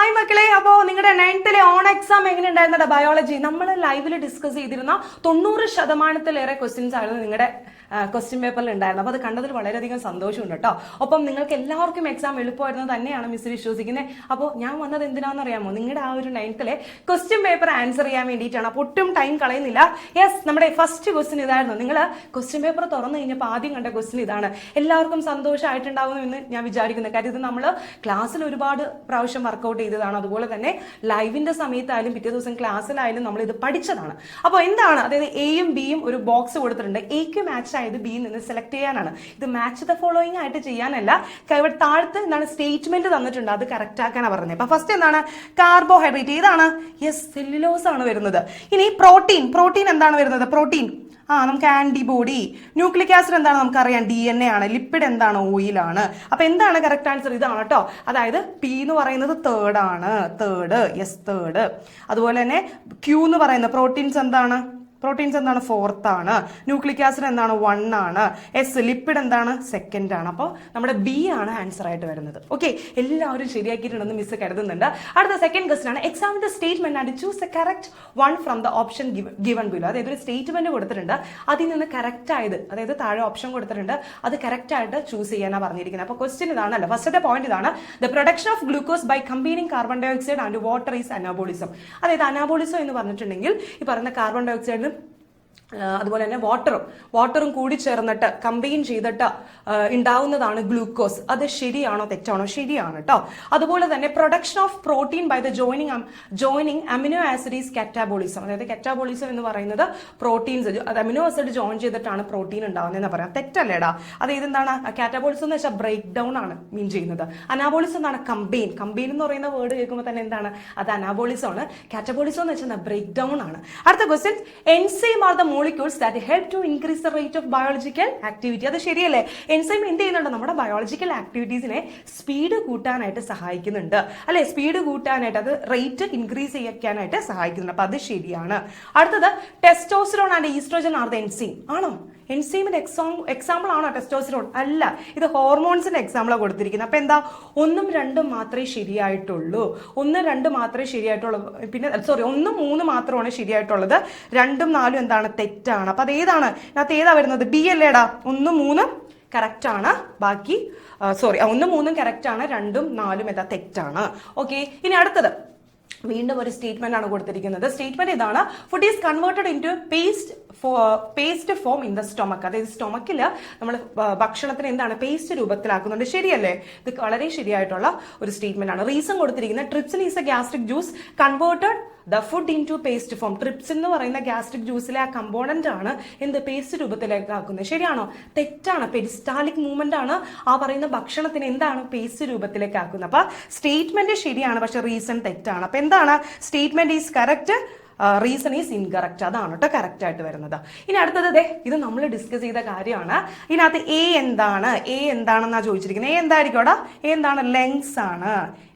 Hi മക്കളെ അപ്പോ നിങ്ങളുടെ നയൻത്തിലെ ഓൺ എക്സാം എങ്ങനെ ഉണ്ടായിരുന്നടാ ബയോളജി നമ്മൾ ലൈവിൽ ഡിസ്കസ് ചെയ്തിരുന്ന തൊണ്ണൂറ് ശതമാനത്തിലേറെ ക്വസ്റ്റ്യൻസ് ആയിരുന്നു നിങ്ങളുടെ ക്വസ്റ്റ്യൻ പേപ്പറിൽ ഉണ്ടായിരുന്നു. അപ്പോൾ അത് കണ്ടതിൽ വളരെയധികം സന്തോഷമുണ്ട് കേട്ടോ ഒപ്പം നിങ്ങൾക്ക് എല്ലാവർക്കും എക്സാം എളുപ്പമായിരുന്നു തന്നെയാണ് മിസ് വിശ്വസിക്കുന്നത് അപ്പോൾ ഞാൻ വന്നത് എന്തിനാണെന്ന് അറിയാമോ? നിങ്ങളുടെ ആ ഒരു നയൻത്തിലെ ക്വസ്റ്റ്യൻ പേപ്പർ ആൻസർ ചെയ്യാൻ വേണ്ടിയിട്ടാണ്. അപ്പോൾ ഒട്ടും ടൈം കളയുന്നില്ല. യെസ് നമ്മുടെ ഫസ്റ്റ് ക്വസ്റ്റ്യൻ ഇതായിരുന്നു. നിങ്ങൾ ക്വസ്റ്റ്യൻ പേപ്പർ തുറന്നു കഴിഞ്ഞപ്പോൾ ആദ്യം കണ്ട ക്വസ്റ്റ്യൻ ഇതാണ്. എല്ലാവർക്കും സന്തോഷമായിട്ടുണ്ടാവും എന്ന് ഞാൻ വിചാരിക്കുന്നു. കാര്യം ഇത് നമ്മൾ ക്ലാസ്സിൽ ഒരുപാട് പ്രാവശ്യം വർക്കൗട്ട് ചെയ്തതാണ്. അതുപോലെ തന്നെ ലൈവിന്റെ സമയത്തായാലും പിറ്റേ ദിവസം ക്ലാസ്സിലായാലും നമ്മൾ ഇത് പഠിച്ചതാണ്. അപ്പോൾ എന്താണ്? അതായത് എയും ബിയും ഒരു ബോക്സ് കൊടുത്തിട്ടുണ്ട്. എക്ക് മാച്ച് ആയത് ബിയിൽ നിന്ന് സെലക്ട് ചെയ്യാനാണ്. ഇത് മാച്ച് ദ ഫോളോയിങ് ആയിട്ട് ചെയ്യാനല്ല ഇവിടെ താഴത്ത് എന്താണ് സ്റ്റേറ്റ്മെന്റ് തന്നിട്ടുണ്ട്. അത് കറക്റ്റ് ആക്കാനാണ് പറഞ്ഞത്. അപ്പൊ ഫസ്റ്റ് എന്താണ്? കാർബോഹൈഡ്രേറ്റ് ഏതാണ് യെസ് സെല്ലുലോസ് ആണ് വരുന്നത്. ഇനി പ്രോട്ടീൻ പ്രോട്ടീൻ എന്താണ് വരുന്നത്? പ്രോട്ടീൻ ആ നമുക്ക് ആന്റിബോഡി ന്യൂക്ലിക് ആസിഡ് എന്താണ് നമുക്കറിയാം? ഡി എൻ എ ആണ്. ലിപ്പിഡ് എന്താണ്? ഓയിൽ ആണ്. അപ്പൊ എന്താണ് കറക്റ്റ് ആൻസർ ഇതാണ് കേട്ടോ. അതായത് പി എന്ന് പറയുന്നത് തേർഡ് ആണ്. തേർഡ് യെസ് തേർഡ് അതുപോലെ തന്നെ ക്യൂ എന്ന് പറയുന്നത് പ്രോട്ടീൻസ് എന്താണ്? പ്രോട്ടീൻസ് എന്താണ്? ഫോർത്ത് ആണ്. ന്യൂക്ലിക് ആസിഡ് എന്താണ്? വൺ ആണ്. എസ് ലിപ്പിഡ് എന്താണ്? സെക്കൻഡ് ആണ്. അപ്പോൾ നമ്മുടെ ബി ആണ് ആൻസർ ആയിട്ട് വരുന്നത്. ഓക്കെ എല്ലാവരും ശരിയാക്കിയിട്ടുണ്ടെന്ന് മിസ് കരുതുന്നുണ്ട്. അടുത്ത സെക്കൻഡ് ക്വസ്റ്റൻ ആണ്. എക്സാമിന്റെ സ്റ്റേറ്റ്മെന്റ് ആണ്. Choose the correct one from the option given below അതായത് ഒരു സ്റ്റേറ്റ്മെന്റ് കൊടുത്തിട്ടുണ്ട്. അതിൽ നിന്ന് കറക്റ്റ് ആയത് അതായത് താഴെ ഓപ്ഷൻ കൊടുത്തിട്ടുണ്ട്. അത് കറക്റ്റ് ആയിട്ട് ചൂസ് ചെയ്യാനാണ് പറഞ്ഞിരിക്കുന്നത്. അപ്പോൾ ക്വസ്റ്റ്യൻ ഇതാണല്ലോ. ഫസ്റ്റത്തെ പോയിന്റ് ഇതാണ്. The production of glucose by combining carbon dioxide and water is anabolism അതായത് അനാബോളിസം എന്ന് പറഞ്ഞിട്ടുണ്ടെങ്കിൽ ഈ പറയുന്ന കാർബൺ ഡയോക്സൈഡിന് അതുപോലെ തന്നെ വാട്ടറും വാട്ടറും കൂടി ചേർന്നിട്ട് കമ്പൈൻ ചെയ്തിട്ട് ഉണ്ടാവുന്നതാണ് ഗ്ലൂക്കോസ് അത് ശരിയാണോ തെറ്റാണോ? ശരിയാണ് കേട്ടോ അതുപോലെ തന്നെ production of protein by the joining joining amino acids catabolism അതായത് കാറ്റാബോളിസം എന്ന് പറയുന്നത് പ്രോട്ടീൻസ് അത് അമിനോ ആസിഡ് ജോയിൻ ചെയ്തിട്ടാണ് പ്രോട്ടീൻ ഉണ്ടാവുന്നതെന്ന് പറയാം. തെറ്റല്ലേടാ. അത് ഇതെന്താണ് കാറ്റാബോളിസം എന്ന് വെച്ചാൽ ബ്രേക്ക് ഡൗൺ ആണ് മീൻ ചെയ്യുന്നത്. അനാബോളിസം എന്നാണ് കമ്പൈൻ കമ്പൈൻ എന്ന് പറയുന്ന വേർഡ് കേൾക്കുമ്പോൾ തന്നെ എന്താണ്? അത് അനാബോളിസം ആണ്. കാറ്റാബോളിസം എന്ന് വെച്ചാൽ ബ്രേക്ക് ഡൗൺ ആണ്. അടുത്ത question enzyme are the molecules that help to increase the rate of biological activity അത് ശരിയല്ലേ? എൻസൈം എന്ത് ചെയ്യുന്നുണ്ട്? നമ്മുടെ ബയോളജിക്കൽ ആക്ടിവിറ്റീസിനെ സ്പീഡ് കൂട്ടാനായിട്ട് സഹായിക്കുന്നുണ്ട്. അല്ലെ? സ്പീഡ് കൂട്ടാനായിട്ട് അത് റേറ്റ് ഇൻക്രീസ് ചെയ്യാനായിട്ട് സഹായിക്കുന്നുണ്ട്. അപ്പൊ അത് ശരിയാണ്. അടുത്തത് testosterone and oestrogen are the enzyme ആണോ? എൻസൈമിന്റെ എക്സാം എക്സാമ്പിൾ ആണോ ടെസ്റ്റോസിറോൺ അല്ല. ഇത് ഹോർമോൺസിന്റെ എക്സാമ്പിളാണ് കൊടുത്തിരിക്കുന്നത്. അപ്പൊ എന്താ? ഒന്നും രണ്ടും മാത്രമേ ശരിയായിട്ടുള്ളൂ. ഒന്ന് രണ്ട് മാത്രമേ ശരിയായിട്ടുള്ളൂ. പിന്നെ സോറി ഒന്ന് മൂന്ന് മാത്രമാണ് ശരിയായിട്ടുള്ളത്. രണ്ടും നാലും എന്താണ്? തെറ്റാണ്. അപ്പൊ അത് ഏതാണ്? ഇതിനകത്ത് ഏതാ വരുന്നത്? ബി അല്ലേടാ ഒന്ന് മൂന്ന് കറക്റ്റ് ആണ്. ബാക്കി സോറി ഒന്നും മൂന്നും കറക്റ്റ് ആണ്. രണ്ടും നാലും എന്താ? തെറ്റാണ്. ഓക്കെ ഇനി അടുത്തത്. വീണ്ടും ഒരു സ്റ്റേറ്റ്മെന്റ് ആണ് കൊടുത്തിരിക്കുന്നത്. സ്റ്റേറ്റ്മെന്റ് ഇതാണ് food is converted into paste paste form in the stomach അതായത് സ്റ്റൊമക്കിൽ നമ്മൾ ഭക്ഷണത്തിന് എന്താണ് പേസ്റ്റ് രൂപത്തിലാക്കുന്നുണ്ട്. ശരിയല്ലേ? ഇത് വളരെ ശരിയായിട്ടുള്ള ഒരു സ്റ്റേറ്റ്മെന്റ് ആണ്. റീസൺ കൊടുത്തിരിക്കുന്നത് trypsin is a gastric juice converted the food into paste form. TRIPS എന്ന് പറയുന്ന ഗ്യാസ്ട്രിക് ജ്യൂസിലെ ആ കമ്പോണന്റ് ആണ് എന്ത് പേസ്റ്റ് രൂപത്തിലേക്ക് ആക്കുന്നത്. ശരിയാണോ? തെറ്റാണ്. പെരിസ്റ്റാലിക് മൂവ്മെന്റ് ആണ് ആ പറയുന്ന ഭക്ഷണത്തിന് എന്താണ് പേസ്റ്റ് രൂപത്തിലേക്ക് ആക്കുന്നത്. അപ്പൊ സ്റ്റേറ്റ്മെന്റ് ശരിയാണ് പക്ഷെ റീസൺ തെറ്റാണ്. അപ്പൊ എന്താണ്? Statement is correct reason is incorrect അതാണ് കേട്ടോ കറക്റ്റ് ആയിട്ട് വരുന്നത്. ഇനി അടുത്തത് ദേ ഇത് നമ്മൾ ഡിസ്കസ് ചെയ്ത കാര്യമാണ്. ഇതിനകത്ത് എ എന്താണ്? എ എന്താണെന്നാണ് ചോദിച്ചിരിക്കുന്നത്. എ എന്തായിരിക്കും എ എന്താണ്? ലെങ്സ് ആണ്.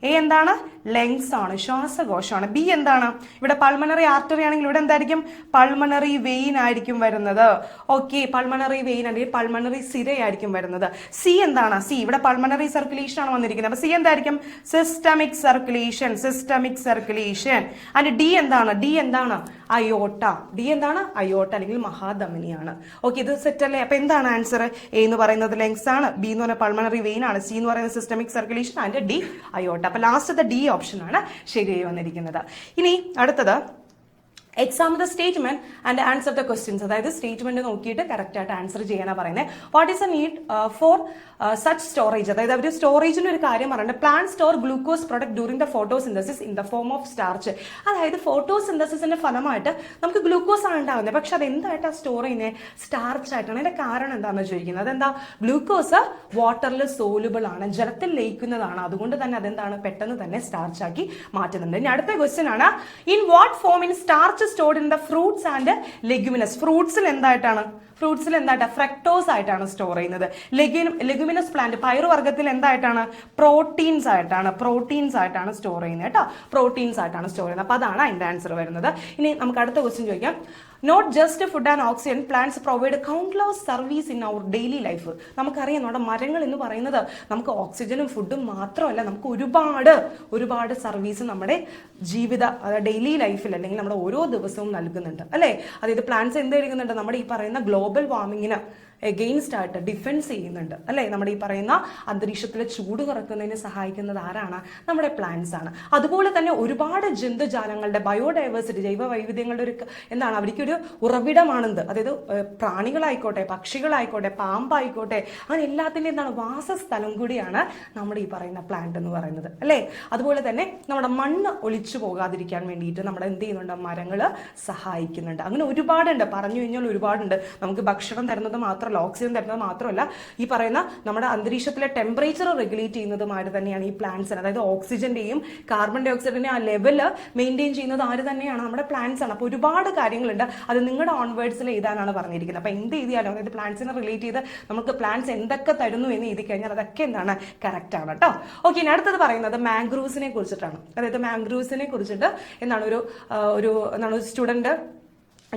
എ എന്താണ്? ലെങ്സ് ആണ് ശ്വാസകോശമാണ്. ബി എന്താണ്? ഇവിടെ പൾമണറി ആർട്ടറി ആണെങ്കിൽ ഇവിടെ എന്തായിരിക്കും? പൾമണറി വെയിൻ ആയിരിക്കും വരുന്നത്. ഓക്കെ പൾമണറി വെയിൻ അല്ലെങ്കിൽ പൾമണറി സിരയായിരിക്കും വരുന്നത്. സി എന്താണ്? സി ഇവിടെ പൾമണറി സർക്കുലേഷൻ ആണ് വന്നിരിക്കുന്നത്. അപ്പൊ സി എന്തായിരിക്കും? Systemic circulation systemic circulation and D എന്താണ്? ഡി എന്താണ്? അയോട്ട ഡി എന്താണ്? അയോട്ട അല്ലെങ്കിൽ മഹാധമനിയാണ്. ഓക്കെ ഇത് സെറ്റ് അല്ലേ? അപ്പൊ എന്താണ് ആൻസർ എ എന്ന് പറയുന്നത് ലെങ്സ് ആണ്. ബി എന്ന് പറയുന്നത് പൾമണറി വെയിൻ ആണ്. സി എന്ന് പറയുന്നത് systemic circulation and D aorta അപ്പൊ ലാസ്റ്റത്തെ ഡി ഓപ്ഷൻ ആണ് ശരിയായി വന്നിരിക്കുന്നത്. ഇനി അടുത്തത് exam the statement and answer the questions അതായത് സ്റ്റേറ്റ്മെന്റ് നോക്കിയിട്ട് കറക്റ്റ് ആയിട്ട് ആൻസർ ചെയ്യാനാണ് പറയുന്നത് what is a need for such storage അതായത് അവർ സ്റ്റോറേജിന് ഒരു കാര്യം പറയുന്നത് plant store glucose product during the photosynthesis in the form of starch അതായത് ഫോട്ടോസിന്തസിന്റെ ഫലമായിട്ട് നമുക്ക് ഗ്ലൂക്കോസ് ആണ് ഉണ്ടാകുന്നത്. പക്ഷെ അത് എന്തായിട്ടാണ് സ്റ്റോർ ചെയ്യുന്നത് സ്റ്റാർച്ച് ആയിട്ടാണ്? അതിന്റെ കാരണം എന്താണെന്ന് ചോദിക്കുന്നത്? അതെന്താ? ഗ്ലൂക്കോസ് വാട്ടറിൽ സോലുബിൾ ആണ്. ജലത്തിൽ ലയിക്കുന്നതാണ്. അതുകൊണ്ട് തന്നെ അതെന്താണ്? പെട്ടെന്ന് തന്നെ സ്റ്റാർച്ച് ആക്കി മാറ്റുന്നുണ്ട്. ഇനി അടുത്ത ക്വസ്റ്റ്യൻ ആണ്. In what form in starch stored in the fruits and leguminous ഫ്രൂട്ട്സിൽ എന്തായിട്ടാണ്? ഫ്രൂട്ട്സിൽ എന്തായിട്ടാണ് ഫ്രക്ടോസ് ആയിട്ടാണ് സ്റ്റോർ ചെയ്യുന്നത്. ലെഗുമിനസ് പ്ലാന്റ് പയറുവർഗത്തിൽ എന്തായിട്ടാണ്? പ്രോട്ടീൻസ് ആയിട്ടാണ്. പ്രോട്ടീൻസ് ആയിട്ടാണ് സ്റ്റോർ ചെയ്യുന്നത് കേട്ടോ. പ്രോട്ടീൻസ് ആയിട്ടാണ് സ്റ്റോർ ചെയ്യുന്നത്. അപ്പൊ അതാണ് അതിന്റെ ആൻസർ വരുന്നത്. ഇനി നമുക്ക് അടുത്ത ക്വസ്റ്റ്യൻ ചോദിക്കാം. Not just food and oxygen plants provide countless service in our daily life നമുക്കറിയാം നമ്മുടെ മരങ്ങൾ എന്ന് പറയുന്നത് നമുക്ക് ഓക്സിജനും ഫുഡും മാത്രമല്ല നമുക്ക് ഒരുപാട് ഒരുപാട് സർവീസ് നമ്മുടെ ജീവിത ഡെയിലി ലൈഫിൽ അല്ലെങ്കിൽ നമ്മുടെ ഓരോ ദിവസവും നൽകുന്നുണ്ട്. അല്ലേ? അതായത് പ്ലാന്റ്സ് എന്ത് എടുക്കുന്നുണ്ട് നമ്മുടെ ഈ പറയുന്ന ഗ്ലോബൽ വാർമിങ്ങിന് എഗെയിൻസ്റ്റ് ആയിട്ട് ഡിഫെൻസ് ചെയ്യുന്നുണ്ട്. അല്ലേ? നമ്മുടെ ഈ പറയുന്ന അന്തരീക്ഷത്തിലെ ചൂട് കുറക്കുന്നതിന് സഹായിക്കുന്നത് ആരാണ്? നമ്മുടെ പ്ലാന്റ്സ് ആണ്. അതുപോലെ തന്നെ ഒരുപാട് ജന്തുജാലങ്ങളുടെ ബയോഡൈവേഴ്സിറ്റി ജൈവ വൈവിധ്യങ്ങളുടെ ഒരു എന്താണ്? അവർക്കൊരു ഉറവിടമാണെന്ത്? അതായത് പ്രാണികളായിക്കോട്ടെ പക്ഷികളായിക്കോട്ടെ പാമ്പായിക്കോട്ടെ അങ്ങനെ എല്ലാത്തിന്റെ എന്താണ്? വാസസ്ഥലം കൂടിയാണ് നമ്മുടെ ഈ പറയുന്ന പ്ലാന്റ് എന്ന് പറയുന്നത്. അല്ലേ? അതുപോലെ തന്നെ നമ്മുടെ മണ്ണ് ഒലിച്ചു പോകാതിരിക്കാൻ വേണ്ടിയിട്ട് നമ്മൾ എന്ത് ചെയ്യുന്നുണ്ട്? മരങ്ങൾ സഹായിക്കുന്നുണ്ട്. അങ്ങനെ ഒരുപാടുണ്ട്. പറഞ്ഞു കഴിഞ്ഞാൽ ഒരുപാടുണ്ട്. നമുക്ക് ഭക്ഷണം തരുന്നത് മാത്രമല്ല. ഓക്സിജൻ തരുന്നത് മാത്രമല്ല ഈ പറയുന്ന നമ്മുടെ അന്തരീക്ഷത്തിലെ ടെമ്പറേച്ചർ റെഗുലേറ്റ് ചെയ്യുന്നതുമായിട്ട് തന്നെയാണ് ഈ പ്ലാന്റ്സിന് അതായത് ഓക്സിജന്റെയും കാർബൺ ഡൈ ഓക്സൈഡിന്റെ ആ ലെവൽ മെയിന്റെയിൻ ചെയ്യുന്നത് ആര് തന്നെയാണ്? നമ്മുടെ പ്ലാന്റ്സ് ആണ്. അപ്പോൾ ഒരുപാട് കാര്യങ്ങളുണ്ട്. അത് നിങ്ങളുടെ ഓൺവേർഡ്സിൽ എഴുതാനാണ് പറഞ്ഞിരിക്കുന്നത്. അപ്പോൾ എന്ത് എഴുതിയാലും അതായത് പ്ലാന്റ്സിനെ റിലേറ്റ് ചെയ്ത് നമുക്ക് പ്ലാന്റ്സ് എന്തൊക്കെ തരുന്നു എന്ന് എഴുതി കഴിഞ്ഞാൽ അതൊക്കെ എന്താണ്? കറക്റ്റ് ആണ് കേട്ടോ ഓക്കെ ഇനി അടുത്തത് പറയുന്നത് മാംഗ്രൂവ്സിനെ കുറിച്ചിട്ടാണ്. അതായത് മാംഗ്രൂവ്സിനെ കുറിച്ചിട്ട് എന്താണ് ഒരു ഒരു എന്താണ് ഒരു സ്റ്റുഡന്റ്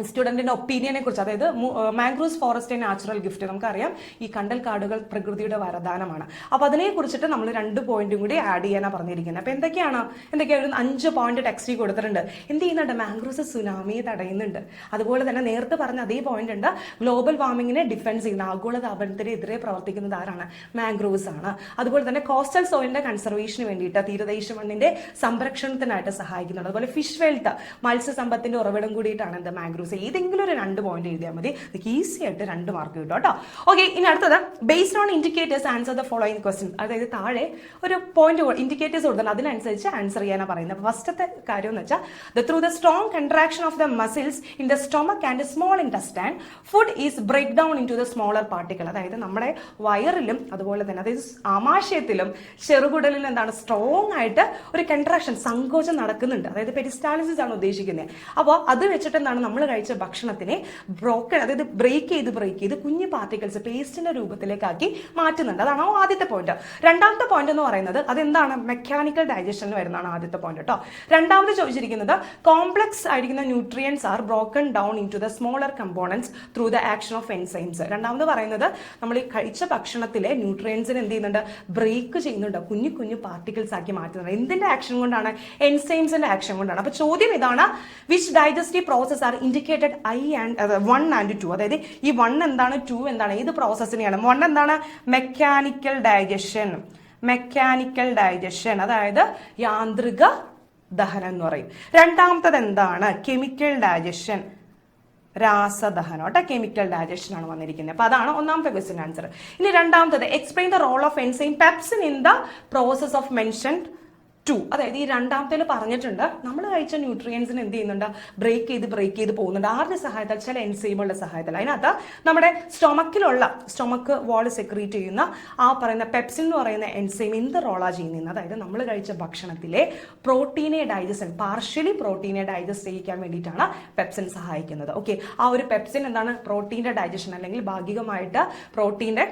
സ്റ്റുഡന്റിന്റെ ഒപ്പീനിയനെ കുറിച്ച് അതായത് മാംഗ്രൂവ്സ് ഫോറസ്റ്റ് നാച്ചുറൽ ഗിഫ്റ്റ് നമുക്കറിയാം. ഈ കണ്ടൽ കാടുകൾ പ്രകൃതിയുടെ വരദാനമാണ്. അപ്പോൾ അതിനെ കുറിച്ചിട്ട് നമ്മൾ രണ്ട് പോയിന്റും കൂടി ആഡ് ചെയ്യാനാണ് പറഞ്ഞിരിക്കുന്നത് അപ്പോൾ എന്തൊക്കെയാണ്? എന്തൊക്കെയാണ് ഒരു അഞ്ച് പോയിന്റ് ടെക്സ്റ്റ് കൊടുത്തിട്ടുണ്ട്. എന്ത് ചെയ്യുന്നുണ്ട്? മാംഗ്രൂവ്സ് സുനാമിയെ തടയുന്നുണ്ട്. അതുപോലെ തന്നെ നേരത്തെ പറഞ്ഞ അതേ പോയിന്റ് ഉണ്ട്. ഗ്ലോബൽ വാർമിങ്ങിനെ ഡിഫെൻസ് ചെയ്യുന്ന ആഗോളതാപനത്തിനെതിരെ പ്രവർത്തിക്കുന്നത് ആരാണ്? മാംഗ്രൂവ്സ് ആണ്. അതുപോലെ തന്നെ കോസ്റ്റൽ സോയിലിന്റെ കൺസർവേഷന് വേണ്ടിയിട്ട് തീരദേശ മണ്ണിന്റെ സംരക്ഷണത്തിനായിട്ട് സഹായിക്കുന്നുണ്ട് അതുപോലെ ഫിഷ് വെൽത്ത് മത്സ്യസമ്പത്തിന്റെ ഉറവിടം കൂടിയിട്ടാണ് എന്ത്? മാംഗ്രൂവ്സ് ഏതെങ്കിലും ഒരു രണ്ട് പോയിന്റ് എഴുതിയാൽ മതി. നിങ്ങൾക്ക് ഈസി ആയിട്ട് രണ്ട് മാർക്ക് കിട്ടും കേട്ടോ. ഓക്കെ ഇനി അടുത്തത്. Based on indicators answer the following question അതായത് താഴെ ഒരു പോയിന്റ് ഇൻഡിക്കേറ്റേഴ്സ് കൊടുത്താൽ അതിനനുസരിച്ച് ആൻസർ ചെയ്യാനാണ് പറയുന്നത്. അപ്പോൾ ഫസ്റ്റത്തെ കാര്യം എന്ന് വെച്ചാൽ the through the strong contraction of the muscles in the stomach and small intestine food is break down into the smaller particle അതായത് നമ്മുടെ വയറിലും അതുപോലെ തന്നെ അതായത് ആമാശയത്തിലും ചെറുകുടലിലും എന്താണ് സ്ട്രോങ് ആയിട്ട് ഒരു കൺട്രാക്ഷൻ സങ്കോചം നടക്കുന്നുണ്ട്. അതായത് പെരിസ്റ്റാലിസിസ് ആണ് ഉദ്ദേശിക്കുന്നത് അപ്പോൾ അത് വെച്ചിട്ട് എന്താണ് നമ്മൾ കഴിച്ച ഭക്ഷണത്തിനെ ബ്രോക്കൺ അതായത് ബ്രേക്ക് ചെയ്ത് ബ്രേക്ക് ചെയ്ത് കുഞ്ഞു പാർട്ടിക്കിൾസ് പേസ്റ്റിന്റെ രൂപത്തിലേക്കാക്കി മാറ്റുന്നുണ്ട്. അതാണ് ആദ്യത്തെ പോയിന്റ് രണ്ടാമത്തെ പോയിന്റ് എന്ന് പറയുന്നത് അതെന്താണ്? മെക്കാനിക്കൽ ഡൈജഷനിൽ വരുന്നതാണ് ആദ്യത്തെ പോയിന്റ് കേട്ടോ രണ്ടാമത് ചോദിച്ചിരിക്കുന്നത് കോംപ്ലക്സ് ആയിരിക്കുന്ന nutrients are broken down into the smaller components through the action of enzymes രണ്ടാമത് പറയുന്നത് നമ്മൾ ഈ കഴിച്ച ഭക്ഷണത്തിലെ ന്യൂട്രിയൻസിന് എന്ത് ചെയ്യുന്നുണ്ട്? ബ്രേക്ക് ചെയ്യുന്നുണ്ട്. കുഞ്ഞു കുഞ്ഞു പാർട്ടിക്കിൾസ് ആക്കി മാറ്റുന്നുണ്ട്. എന്തിന്റെ ആക്ഷൻ കൊണ്ടാണ്? എൻസൈംസിന്റെ ആക്ഷൻ കൊണ്ടാണ്. അപ്പൊ ചോദ്യം ഇതാണ് which digestive process are indicated I and one and two അതായത് ഈ വൺ എന്താണ് ടു എന്താണ് ഏത് പ്രോസസ്സിനെയാണ് വൺ എന്താണ്? മെക്കാനിക്കൽ ഡൈജഷൻ മെക്കാനിക്കൽ ഡൈജഷൻ അതായത് യാന്ത്രിക ദഹനം എന്ന് പറയും. രണ്ടാമത്തത് എന്താണ്? കെമിക്കൽ ഡൈജഷൻ രാസദഹനം. കേട്ടോ കെമിക്കൽ ഡൈജഷൻ ആണ് വന്നിരിക്കുന്നത്. അപ്പൊ അതാണ് ഒന്നാമത്തെ ക്വസ്റ്റ്യൻ ആൻസർ ഇനി രണ്ടാമത്തത് explain the role of enzyme pepsin in the process of mention two അതായത് ഈ രണ്ടാമത്തേൽ പറഞ്ഞിട്ടുണ്ട് നമ്മൾ കഴിച്ച ന്യൂട്രിയൻസിന് എന്ത് ചെയ്യുന്നുണ്ട്? ബ്രേക്ക് ചെയ്ത് ബ്രേക്ക് ചെയ്ത് പോകുന്നുണ്ട്. ആരുടെ സഹായത്താൽ? ചില എൻസൈമുകളുടെ സഹായത്താൽ. അതിനകത്ത് നമ്മുടെ സ്റ്റൊമക്കിലുള്ള സ്റ്റൊമക്ക് വാൾ സെക്രീറ്റ് ചെയ്യുന്ന ആ പറയുന്ന പെപ്സിൻ എന്ന് പറയുന്ന എൻസൈം എന്ത് റോളാ ചെയ്യുന്നത് അതായത് നമ്മൾ കഴിച്ച ഭക്ഷണത്തിലെ പ്രോട്ടീനെ ഡൈജസ്റ്റ് പാർഷ്യലി പ്രോട്ടീനെ ഡൈജസ്റ്റ് ചെയ്യിക്കാൻ വേണ്ടിയിട്ടാണ് പെപ്സിൻ സഹായിക്കുന്നത്. ഓക്കെ ആ ഒരു പെപ്സിൻ എന്താണ്? പ്രോട്ടീന്റെ ഡൈജഷൻ അല്ലെങ്കിൽ ഭാഗികമായിട്ട് പ്രോട്ടീന്റെ